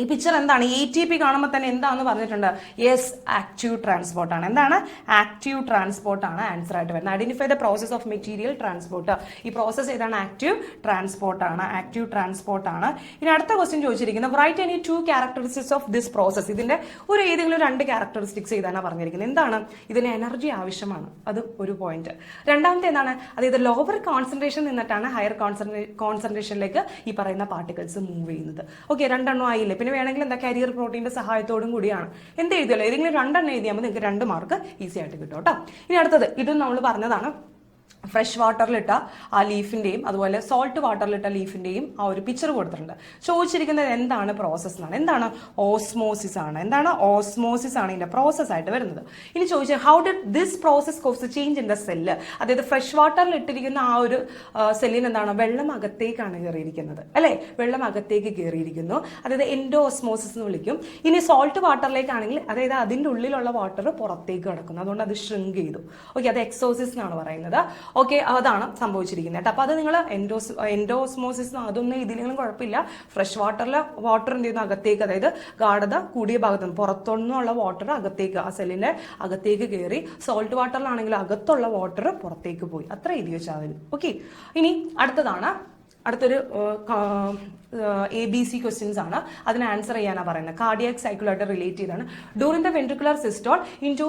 ഈ പിക്ചർ എന്താണ്? എ ടി പി കാണുമ്പോൾ തന്നെ എന്താണെന്ന് പറഞ്ഞിട്ടുണ്ട്? യെസ് ആക്റ്റീവ് ട്രാൻസ്പോർട്ട് ആണ്. എന്താണ്? ആക്റ്റീവ് ട്രാൻസ്പോർട്ട് ആണ് ആൻസർ ആയിട്ട് വരുന്നത്. Identify the process of material transport ഈ പ്രോസസ് ഏതാണ്? ആക്റ്റീവ് ട്രാൻസ്പോർട്ട് ആണ്. ആക്റ്റീവ് ട്രാൻസ്പോർട്ട് ആണ്. ഇനി അടുത്ത ക്വസ്റ്റ്യൻ ചോദിച്ചിരിക്കുന്നത് write any two characteristics of this process ഇതിന്റെ ഒരു ഏതെങ്കിലും രണ്ട് ക്യാരക്ടറിസ്റ്റിക്സ് ഇതാണ് പറഞ്ഞിരിക്കുന്നത്? എന്താണ്? ഇതിന് എനർജി ആവശ്യമാണ്. അത് ഒരു പോയിന്റ് രണ്ടാമത്തെ എന്താണ്? അതായത് ലോവർ കോൺസെൻട്രേഷൻ നിന്നിട്ടാണ് ഹയർ കോൺസെൻട്രേഷനിലേക്ക് ഈ പറയുന്ന പാർട്ടിക്കിൾസ് മൂവ് ചെയ്യുന്നത്. ഓക്കെ രണ്ടെണ്ണം ആയില്ലേ? പിന്നെ വേണമെങ്കിൽ എന്താ കരിയർ പ്രോട്ടീന്റെ സഹായത്തോടും കൂടിയാണ്. എന്ത് എഴുതിയല്ലോ ഏതെങ്കിലും രണ്ടെണ്ണം എഴുതിയാൽ മതി. നിങ്ങൾക്ക് രണ്ട് മാർക്ക് ഈസി ആയിട്ട് കിട്ടും കേട്ടോ. ഇനി അടുത്തത് ഇതും നമ്മൾ പറഞ്ഞതാണ്. ഫ്രഷ് വാട്ടറിലിട്ട ആ ലീഫിന്റെയും അതുപോലെ സോൾട്ട് വാട്ടറിലിട്ട ലീഫിന്റെയും ആ ഒരു പിക്ചർ കൊടുത്തിട്ടുണ്ട്. ചോദിച്ചിരിക്കുന്നത് എന്താണ് പ്രോസസ് എന്നാണ്. എന്താണ് ഓസ്മോസിസ് ആണ്? എന്താണ് ഓസ്മോസിസ് ആണ് ഇതിന്റെ പ്രോസസ് ആയിട്ട് വരുന്നത്. ഇനി ചോദിച്ചാൽ how did this process cause change in the cell അതായത് ഫ്രഷ് വാട്ടറിൽ ഇട്ടിരിക്കുന്ന ആ ഒരു സെല്ലിന് എന്താണ്? വെള്ളം അകത്തേക്കാണ് കയറിയിരിക്കുന്നത്. അല്ലേ? വെള്ളം അകത്തേക്ക് കയറിയിരിക്കുന്നു. അതായത് എൻഡോസ്മോസിസ് എന്ന് വിളിക്കും. ഇനി സോൾട്ട് വാട്ടറിലേക്കാണെങ്കിൽ അതായത് അതിന്റെ ഉള്ളിലുള്ള വാട്ടർ പുറത്തേക്ക് കിടക്കുന്നു. അതുകൊണ്ട് അത് ഷ്രിങ്ക് ചെയ്തു. ഓക്കെ അത് എക്സോസിസ് എന്നാണ് പറയുന്നത്. ഓക്കെ അതാണ് സംഭവിച്ചിരിക്കുന്നത് കേട്ടോ. അപ്പൊ അത് നിങ്ങൾ എൻഡോസ് എൻഡോസ്മോസിസ് അതൊന്നും ഇതിലെങ്കിലും കുഴപ്പമില്ല. ഫ്രഷ് വാട്ടറിൽ വാട്ടർ എന്ത് ചെയ്യുന്നു അകത്തേക്ക് അതായത് ഗാഠത കൂടിയ ഭാഗത്ത് നിന്ന് പുറത്തുനിന്നുള്ള വാട്ടർ അകത്തേക്ക് ആ സെല്ലിന്റെ അകത്തേക്ക് കയറി സോൾട്ട് വാട്ടറിലാണെങ്കിൽ അകത്തുള്ള വാട്ടർ പുറത്തേക്ക് പോയി. അത്ര എഴുതി വെച്ചാൽ മതി. ഓക്കെ ഇനി അടുത്തതാണ്. അടുത്തൊരു എ ബി സി ക്വസ്റ്റ്യൻസ് ആണ്. അതിന് ആൻസർ ചെയ്യാനാണ് പറയുന്നത്. കാർഡിയാക് സൈക്കിളായിട്ട് റിലേറ്റ് ചെയ്താണ്. During the ventricular systole into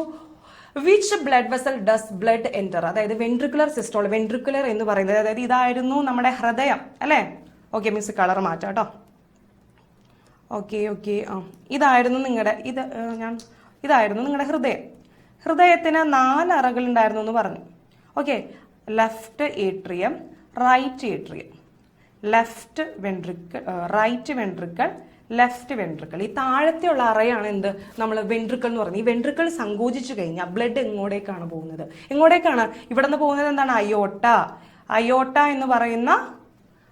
which blood vessel does blood enter അതായത് വെൻട്രിക്കുലർ സിസ്റ്റോൾ വെൻട്രിക്കുലർ എന്ന് പറയുന്നത്. അതായത് ഇതായിരുന്നു നമ്മുടെ ഹൃദയം അല്ലേ? ഓക്കെ മീൻസ് കളർ മാറ്റാം കേട്ടോ ഓക്കെ ഓക്കെ ആ. ഇതായിരുന്നു നിങ്ങളുടെ ഇത് ഞാൻ ഇതായിരുന്നു നിങ്ങളുടെ ഹൃദയം. ഹൃദയത്തിന് നാല് അറകൾ ഉണ്ടായിരുന്നു എന്ന് പറഞ്ഞു. Okay left atrium right atrium left ventricle right ventricle left ventricle ഈ താഴത്തെയുള്ള അറയാണ് എന്ത്? നമ്മൾ വെൻട്രിക്കിൾ എന്ന് പറയുന്നത്. ഈ വെൻട്രിക്കിൾ സങ്കോചിച്ചു കഴിഞ്ഞാൽ ബ്ലഡ് എങ്ങോട്ടേക്കാണ് പോകുന്നത്? എങ്ങോട്ടേക്കാണ്? ഇവിടെ നിന്ന് പോകുന്നത് എന്താണ്? അയോട്ട. അയോട്ട എന്ന് പറയുന്ന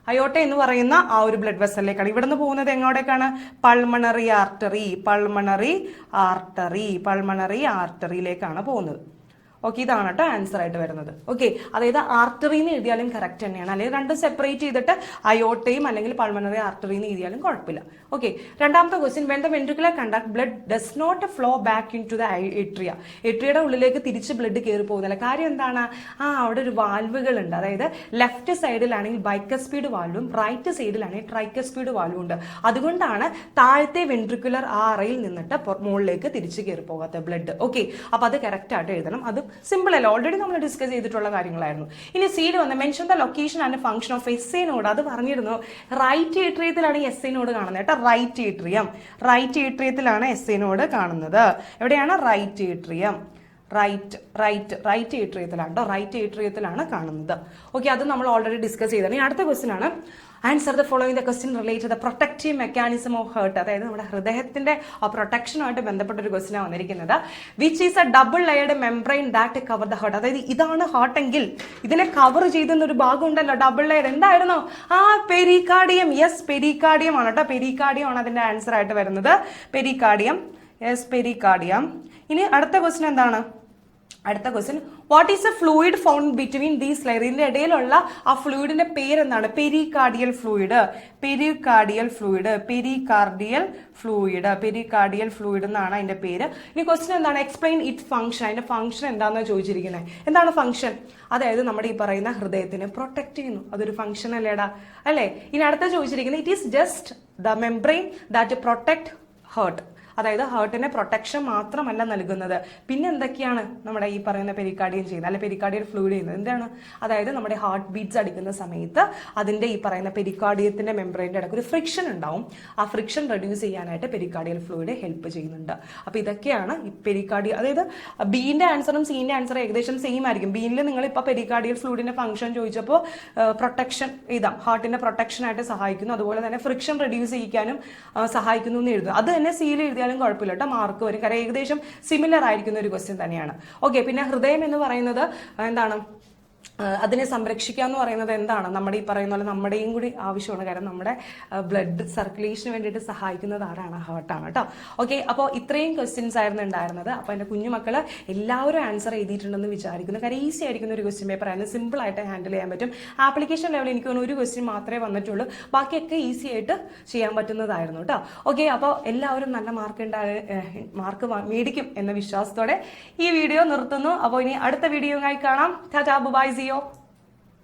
അയോട്ട എന്ന് പറയുന്ന ആ ഒരു ബ്ലഡ് വെസലിലേക്കാണ് ഇവിടെ നിന്ന് പോകുന്നത് എങ്ങോട്ടേക്കാണ്? Pulmonary artery pulmonary artery pulmonary ആർട്ടറിയിലേക്കാണ് പോകുന്നത്. ഓക്കെ ഇതാണ് കേട്ടോ ആൻസർ ആയിട്ട് വരുന്നത്. ഓക്കെ അതായത് ആർട്ടറി എന്ന് എഴുതിയാലും കറക്റ്റ് തന്നെയാണ്. അല്ലെങ്കിൽ രണ്ടും സെപ്പറേറ്റ് ചെയ്തിട്ട് അയോട്ടയും അല്ലെങ്കിൽ പൾമണറി ആർട്ടറി എന്ന് എഴുതിയാലും കുഴപ്പമില്ല. ഓക്കെ രണ്ടാമത്തെ question when the ventricular conduct blood does not flow back into the atria ഉള്ളിലേക്ക് തിരിച്ച് ബ്ലഡ് കയറി പോകുന്നില്ല കാര്യം എന്താണ്? ആ അവിടെ ഒരു വാൽവുകൾ ഉണ്ട് അതായത് ലെഫ്റ്റ് സൈഡിലാണെങ്കിൽ ബൈക്കസ്പീഡ് വാൽവും റൈറ്റ് സൈഡിലാണെങ്കിൽ ട്രൈക്കസ്പീഡ് വാൽവും ഉണ്ട്. അതുകൊണ്ടാണ് താഴത്തെ വെൻട്രിക്കുലർ ആ അറയിൽ നിന്നിട്ട് മുകളിലേക്ക് തിരിച്ച് കയറി പോകാത്ത ബ്ലഡ് ഓക്കെ അപ്പൊ അത് കറക്റ്റ് ആയിട്ട് എഴുതണം. അത് സിമ്പിൾ അല്ല. ഓൾറെഡി നമ്മൾ ഡിസ്കസ് ചെയ്തിട്ടുള്ള കാര്യങ്ങളായിരുന്നു. ഇനി സീഡ് വന്ന് mention the location and function of S A അത് പറഞ്ഞിരുന്നു. റൈറ്റ് ഏട്രിയത്തിലാണ് എസ് എ കാണുന്നത് കേട്ടോ. റൈറ്റ് ഏട്രിയം റൈറ്റ് ഏട്രിയത്തിലാണ് എസ് എ കാണുന്നത്. എവിടെയാണ്? Right atrium right right right ഏട്രിയത്തിലാണ് കേട്ടോ. റൈറ്റ് ഏട്രിയത്തിലാണ് കാണുന്നത്. ഓക്കെ അത് നമ്മൾ ഓൾറെഡി ഡിസ്കസ് ചെയ്തതാണ്. ഇനി അടുത്ത ക്വസ്റ്റ്യൻ ആണ്. Answer the following the question related the protective mechanism of heart അതായത് നമ്മുടെ ഹൃദയത്തിന്റെ പ്രൊട്ടക്ഷനുമായിട്ട് ബന്ധപ്പെട്ട ഒരു ക്വസ്റ്റ്യൻ വന്നിരിക്കുന്നത്. Which is a double layered membrane that cover the heart അതായത് ഇതാണ് ഹാർട്ട് എങ്കിൽ ഇതിനെ കവർ ചെയ്തെന്ന ഒരു ഭാഗം ഉണ്ടല്ലോ ഡബിൾ ലെയർ എന്തായിരുന്നു? ആ പെരിക്കാർഡിയം യെസ് പെരിക്കാർഡിയം ആണ് കേട്ടോ. പെരിക്കാർഡിയം ആണ് അതിന്റെ ആൻസർ ആയിട്ട് വരുന്നത്. പെരിക്കാർഡിയം യെസ് പെരിക്കാർഡിയം ഇനി അടുത്ത ക്വസ്റ്റ്യൻ എന്താണ്? അടുത്ത question what is a fluid found between these layer ഇതിന്റെ ഇടയിലുള്ള ആ ഫ്ലൂയിഡിന്റെ പേരെന്താണ്? Pericardial fluid pericardial fluid pericardial fluid pericardial fluid എന്നാണ് അതിന്റെ പേര്. ഇനി ക്വസ്റ്റ്യൻ എന്താണ്? എക്സ്പ്ലെയിൻ ഇറ്റ് ഫംഗ്ഷൻ അതിന്റെ ഫംഗ്ഷൻ എന്താണെന്ന് ചോദിച്ചിരിക്കുന്നത്. എന്താണ് ഫംഗ്ഷൻ അതായത് നമ്മുടെ ഈ പറയുന്ന ഹൃദയത്തിനെ പ്രൊട്ടക്ട് ചെയ്യുന്നു. അതൊരു ഫംഗ്ഷൻ അല്ലേടാ. അല്ലേ? ഇനി അടുത്ത ചോദിച്ചിരിക്കുന്നത് it is just the membrane that protect heart അതായത് ഹാർട്ടിനെ പ്രൊട്ടക്ഷൻ മാത്രമല്ല നൽകുന്നത്. പിന്നെ എന്തൊക്കെയാണ് നമ്മുടെ ഈ പറയുന്ന പെരിക്കാർഡിയം ചെയ്യുന്നത്? അല്ലെ പെരിക്കാർഡിയൽ ഫ്ലൂയിഡ് ചെയ്യുന്നത്? എന്താണ്? അതായത് നമ്മുടെ ഹാർട്ട് ബീറ്റ്സ് അടിക്കുന്ന സമയത്ത് അതിന്റെ ഈ പറയുന്ന പെരിക്കാർഡിയത്തിന്റെ മെമ്പറൈന്റെ ഇടയ്ക്ക് ഒരു ഫ്രിക്ഷൻ ഉണ്ടാവും. ആ ഫ്രിക്ഷൻ റെഡ്യൂസ് ചെയ്യാനായിട്ട് പെരിക്കാർഡിയൽ ഫ്ലൂയിഡ് ഹെൽപ്പ് ചെയ്യുന്നുണ്ട്. അപ്പൊ ഇതൊക്കെയാണ് ഈ പെരിക്കാർഡിയ അതായത് ബീന്റെ ആൻസറും സീന്റെ ആൻസറും ഏകദേശം സെയിം ആയിരിക്കും. ബീനിൽ നിങ്ങൾ ഇപ്പോൾ പെരിക്കാർഡിയൽ ഫ്ലൂയിഡിന്റെ ഫംഗ്ഷൻ ചോദിച്ചപ്പോൾ പ്രൊട്ടക്ഷൻ ഇതാ ഹാർട്ടിന്റെ പ്രൊട്ടക്ഷൻ ആയിട്ട് സഹായിക്കുന്നു. അതുപോലെ തന്നെ ഫ്രിക്ഷൻ റെഡ്യൂസ് ചെയ്യിക്കാനും സഹായിക്കുന്നു എന്ന് എഴുതുന്നു. അത് തന്നെ സീൽ എഴുതിയാലും കുഴപ്പമില്ല കേട്ടോ. മാർക്ക് വരും. കാരണം ഏകദേശം സിമിലർ ആയിരിക്കുന്ന ഒരു ക്വസ്റ്റ്യൻ തന്നെയാണ്. ഓക്കെ പിന്നെ ഹൃദയം എന്ന് പറയുന്നത് എന്താണ്? അതിനെ സംരക്ഷിക്കുക എന്ന് പറയുന്നത് എന്താണ്? നമ്മുടെ ഈ പറയുന്ന പോലെ നമ്മുടെയും കൂടി ആവശ്യമാണ്. കാരണം നമ്മുടെ ബ്ലഡ് സർക്കുലേഷന് വേണ്ടിയിട്ട് സഹായിക്കുന്നത് ആരാണ്? ഹാർട്ടാണ് കേട്ടോ. ഓക്കെ അപ്പോൾ ഇത്രയും ക്വസ്റ്റ്യൻസ് ആയിരുന്നു ഉണ്ടായിരുന്നത്. അപ്പോൾ എന്റെ കുഞ്ഞുമക്കൾ എല്ലാവരും ആൻസർ എഴുതിയിട്ടുണ്ടെന്ന് വിചാരിക്കുന്നു. കാര്യം ഈസി ആയിരിക്കുന്ന ഒരു ക്വസ്റ്റ്യൻ പേപ്പർ ആയിരുന്നു. സിമ്പിൾ ആയിട്ട് ഹാൻഡിൽ ചെയ്യാൻ പറ്റും. ആപ്ലിക്കേഷൻ ലെവലിൽ എനിക്ക് തോന്നുന്നു ഒരു ക്വസ്റ്റ്യൻ മാത്രമേ വന്നിട്ടുള്ളൂ. ബാക്കിയൊക്കെ ഈസി ആയിട്ട് ചെയ്യാൻ പറ്റുന്നതായിരുന്നു കേട്ടോ. ഓക്കെ അപ്പോൾ എല്ലാവരും നല്ല മാർക്ക് ഉണ്ടായ മാർക്ക് മേടിക്കും എന്ന വിശ്വാസത്തോടെ ഈ വീഡിയോ നിർത്തുന്നു. അപ്പോൾ ഇനി അടുത്ത വീഡിയോയുമായി കാണാം. ടാറ്റാ ബുബായ് സിയോ